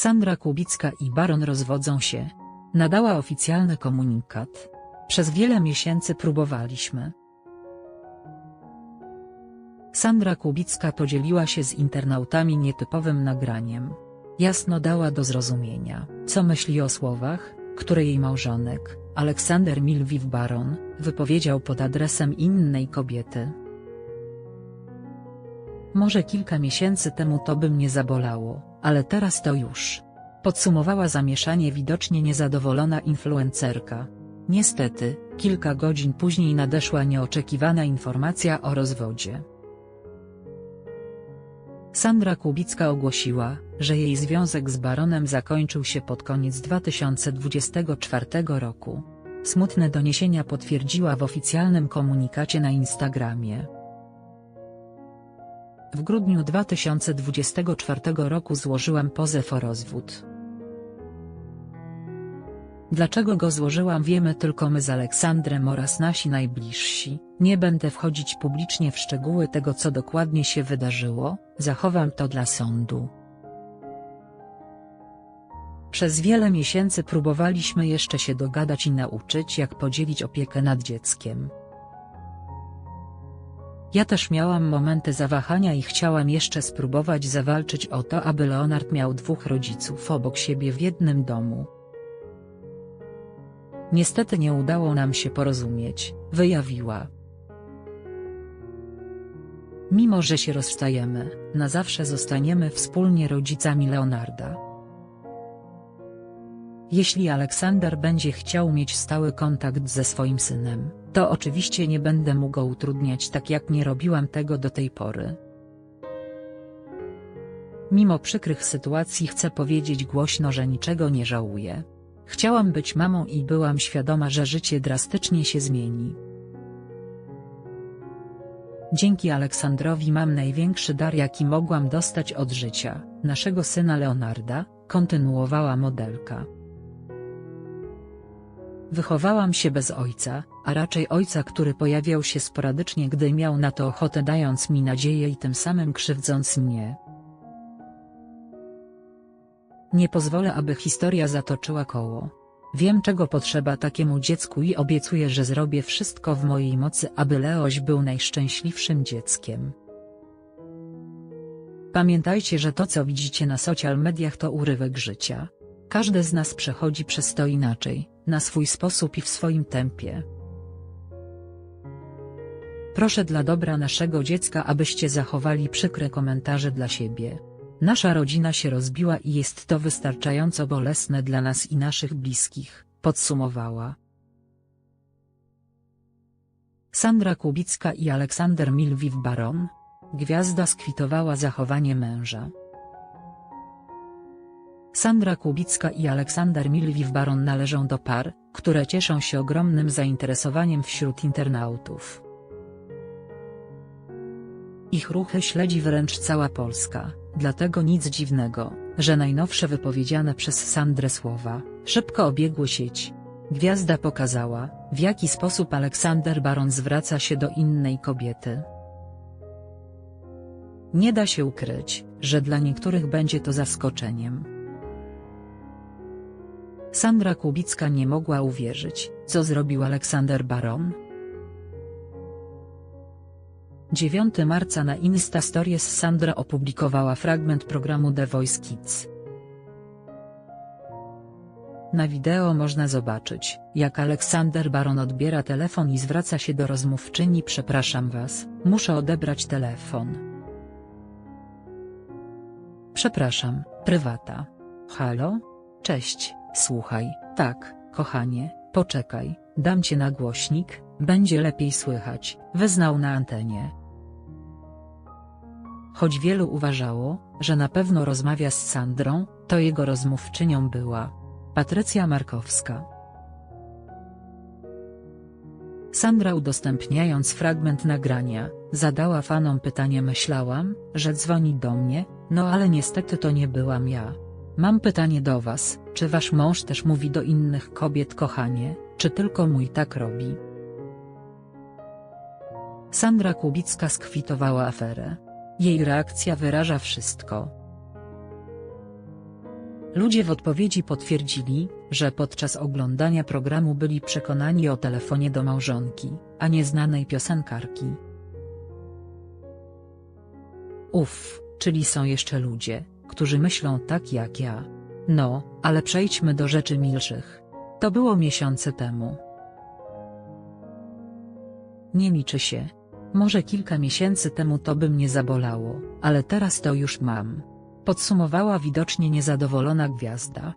Sandra Kubicka i Baron rozwodzą się. Nadała oficjalny komunikat. Przez wiele miesięcy próbowaliśmy. Sandra Kubicka podzieliła się z internautami nietypowym nagraniem. Jasno dała do zrozumienia, co myśli o słowach, które jej małżonek, Aleksander Milwiw Baron, wypowiedział pod adresem innej kobiety. Może kilka miesięcy temu to by mnie zabolało, ale teraz to już. Podsumowała zamieszanie widocznie niezadowolona influencerka. Niestety, kilka godzin później nadeszła nieoczekiwana informacja o rozwodzie. Sandra Kubicka ogłosiła, że jej związek z baronem zakończył się pod koniec 2024 roku. Smutne doniesienia potwierdziła w oficjalnym komunikacie na Instagramie. W grudniu 2024 roku złożyłam pozew o rozwód. Dlaczego go złożyłam wiemy tylko my z Aleksandrem oraz nasi najbliżsi, nie będę wchodzić publicznie w szczegóły tego co dokładnie się wydarzyło, zachowam to dla sądu. Przez wiele miesięcy próbowaliśmy jeszcze się dogadać i nauczyć jak podzielić opiekę nad dzieckiem. Ja też miałam momenty zawahania i chciałam jeszcze spróbować zawalczyć o to aby Leonard miał dwóch rodziców obok siebie w jednym domu. Niestety nie udało nam się porozumieć, wyjawiła. Mimo że się rozstajemy, na zawsze zostaniemy wspólnie rodzicami Leonarda. Jeśli Aleksander będzie chciał mieć stały kontakt ze swoim synem, to oczywiście nie będę mu go utrudniać tak jak nie robiłam tego do tej pory. Mimo przykrych sytuacji chcę powiedzieć głośno że niczego nie żałuję. Chciałam być mamą i byłam świadoma że życie drastycznie się zmieni. Dzięki Aleksandrowi mam największy dar jaki mogłam dostać od życia, naszego syna Leonarda, kontynuowała modelka. Wychowałam się bez ojca, a raczej ojca który pojawiał się sporadycznie gdy miał na to ochotę dając mi nadzieję i tym samym krzywdząc mnie. Nie pozwolę aby historia zatoczyła koło. Wiem czego potrzeba takiemu dziecku i obiecuję że zrobię wszystko w mojej mocy aby Leoś był najszczęśliwszym dzieckiem. Pamiętajcie że to co widzicie na social mediach to urywek życia. Każdy z nas przechodzi przez to inaczej, na swój sposób i w swoim tempie. Proszę dla dobra naszego dziecka abyście zachowali przykre komentarze dla siebie. Nasza rodzina się rozbiła i jest to wystarczająco bolesne dla nas i naszych bliskich, podsumowała. Sandra Kubicka i Aleksander Milwiw Baron. Gwiazda skwitowała zachowanie męża. Sandra Kubicka i Aleksander Milwiw Baron należą do par, które cieszą się ogromnym zainteresowaniem wśród internautów. Ich ruchy śledzi wręcz cała Polska, dlatego nic dziwnego, że najnowsze wypowiedziane przez Sandrę słowa, szybko obiegły sieć. Gwiazda pokazała, w jaki sposób Aleksander Baron zwraca się do innej kobiety. Nie da się ukryć, że dla niektórych będzie to zaskoczeniem. Sandra Kubicka nie mogła uwierzyć, co zrobił Aleksander Baron. 9 marca na Insta Stories Sandra opublikowała fragment programu The Voice Kids. Na wideo można zobaczyć, jak Aleksander Baron odbiera telefon i zwraca się do rozmówczyni Przepraszam was, muszę odebrać telefon. Przepraszam, prywata. Halo? Cześć, słuchaj, tak, kochanie, poczekaj, dam cię na głośnik, będzie lepiej słychać, wyznał na antenie. Choć wielu uważało, że na pewno rozmawia z Sandrą, to jego rozmówczynią była Patrycja Markowska. Sandra udostępniając fragment nagrania, zadała fanom pytanie myślałam, że dzwoni do mnie, no ale niestety to nie byłam ja. Mam pytanie do was, czy wasz mąż też mówi do innych kobiet kochanie, czy tylko mój tak robi? Sandra Kubicka skwitowała aferę. Jej reakcja wyraża wszystko. Ludzie w odpowiedzi potwierdzili, że podczas oglądania programu byli przekonani o telefonie do małżonki, a nie znanej piosenkarki. Uff, czyli są jeszcze ludzie, którzy myślą tak jak ja. No, ale przejdźmy do rzeczy milszych. To było miesiące temu. Nie liczy się. Może kilka miesięcy temu to by mnie zabolało, ale teraz to już mam. Podsumowała widocznie niezadowolona gwiazda.